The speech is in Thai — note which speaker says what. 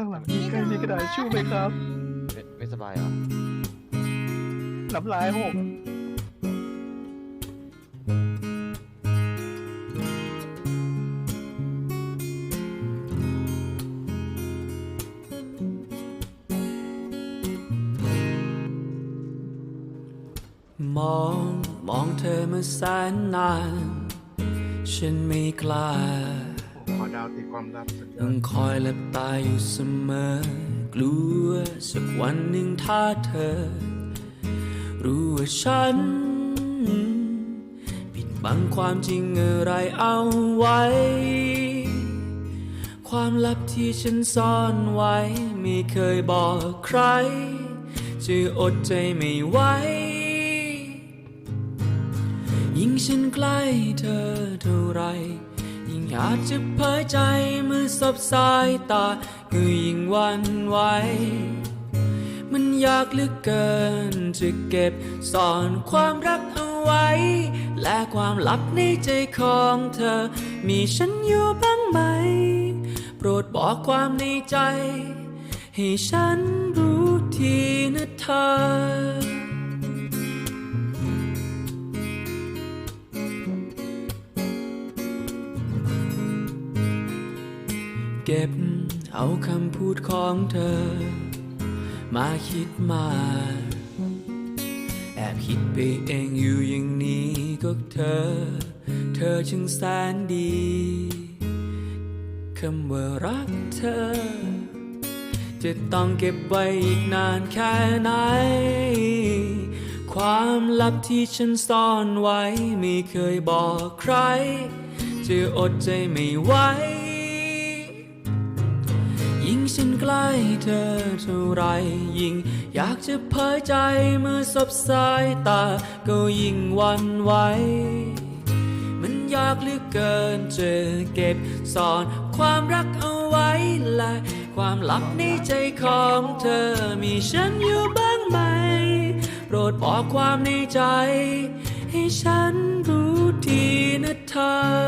Speaker 1: ข้างหลังนี่ใกล้มีกระดาษทิชชู่ไหมครับ
Speaker 2: ไม่ไม่สบายเหรอ
Speaker 1: น้ำลายหก
Speaker 3: มองมองเธอมาแสนนาน ฉันไม่กล้า
Speaker 4: ขอดาวตีความลับสัก
Speaker 3: ต้องงคอยหลับตาอยู่เสมอ กลัวสักวันหนึ่งถ้าเธอ รู้ว่าฉัน ปิดบังความจริงอะไรเอาไว้ ความลับที่ฉันซ่อนไว้ ไม่เคยบอกใคร จะอดใจไม่ไหวยิ่งฉันใกล้เธอเท่าไร ยิ่งอยากจะเผยใจเมื่อสบสายตาก็ยิ่งหวันไหวมันอยากเหลือเกินจะเก็บซ่อนความรักเอาไว้ และความลับในใจของเธอ มีฉันอยู่บ้างไหม โปรดบอกความในใจ ให้ฉันรู้ทีนะเธอ เก็บเอาคำพูดของเธอ มาคิดมา แอบคิดไปเองอยู่อย่างนี้ก็เธอ เธอช่างแสนดีคำว่ารักเธอ จะต้องเก็บไว้อีกนานแค่ไหน ความลับที่ฉันซ่อนไว้ ไม่เคยบอกใคร จะอดใจไม่ไหว ฉันใกล้เธอเท่าไรยิ่ง อยากจะเผยใจเมื่อสบสายตา ก็ยิ่งวันไหวมันอยากเหลือเกินจะเก็บซ่อนความรักเอาไว้และความลับในใจของเธอมีฉันอยู่บ้างไหม โปรดบอกความในใจ ให้ฉันรู้ทีนะเธอ